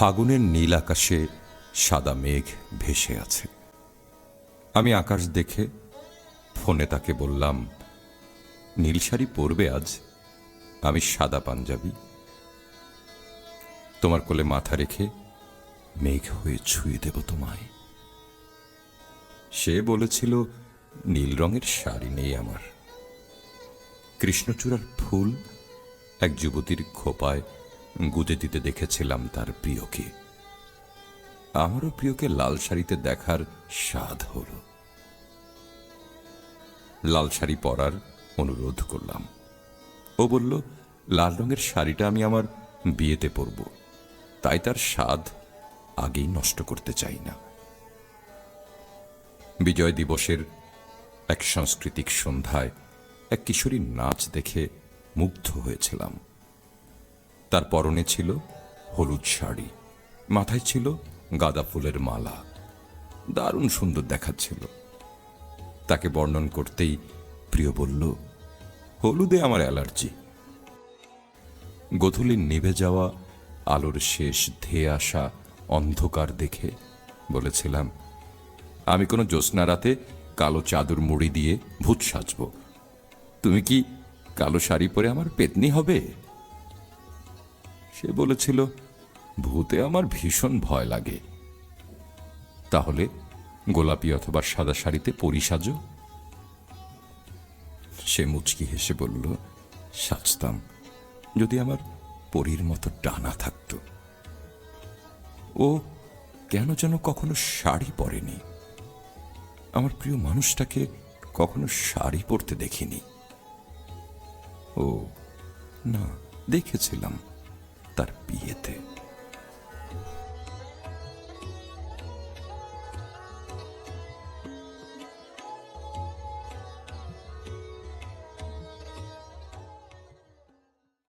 ফাগুনের নীল আকাশে সাদা মেঘ ভেসে আছে। আমি আকাশ দেখে ফোনে তাকে বললাম, নীল শাড়ি পরবে আজ? আমি সাদা পাঞ্জাবি। তোমার কোলে মাথা রেখে মেঘ হয়ে ছুঁয়ে দেব তোমায়। সে বলেছিল, নীল রঙের শাড়ি নেই আমার। কৃষ্ণচূড়ার ফুল এক যুবতীর খোপায় গুজে দিতে দেখেছিলাম তার প্রিয়কে। আমারও প্রিয়কে লাল শাড়িতে দেখার স্বাদ হল। লাল শাড়ি পরার অনুরোধ করলাম। ও বলল, লাল রঙের শাড়িটা আমি আমার বিয়েতে পরব। তাই তার স্বাদ আগেই নষ্ট করতে চাই না। বিজয় দিবসের এক সাংস্কৃতিক সন্ধ্যায় এক কিশোরীর নাচ দেখে মুগ্ধ হয়েছিলাম। তার পরনে ছিল হলুদ শাড়ি, মাথায় ছিল গাঁদা ফুলের মালা। দারুণ সুন্দর দেখাচ্ছিল। তাকে বর্ণন করতেই প্রিয় বলল, হলুদে আমার অ্যালার্জি। গধূলির নিভে যাওয়া আলোর শেষ ধেয়ে আসা অন্ধকার দেখে বলেছিলাম, আমি কোনো জ্যোৎস্না রাতে কালো চাদর মুড়ি দিয়ে ভূত সাজব। তুমি কি কালো শাড়ি পরে আমার পেতনি হবে? সে বলেছিল, ভূতে আমার ভীষণ ভয় লাগে। তাহলে গোলাপি অথবা সাদা শাড়িতে পরি সাজো সে মুচকি হেসে বলল, সাজতাম, যদি আমার পরীর মতো ডানা থাকতো। ও কেন যেন কখনো শাড়ি পরেনি। আমার প্রিয় মানুষটাকে কখনো শাড়ি পরতে দেখিনি। ও, না, দেখেছিলাম।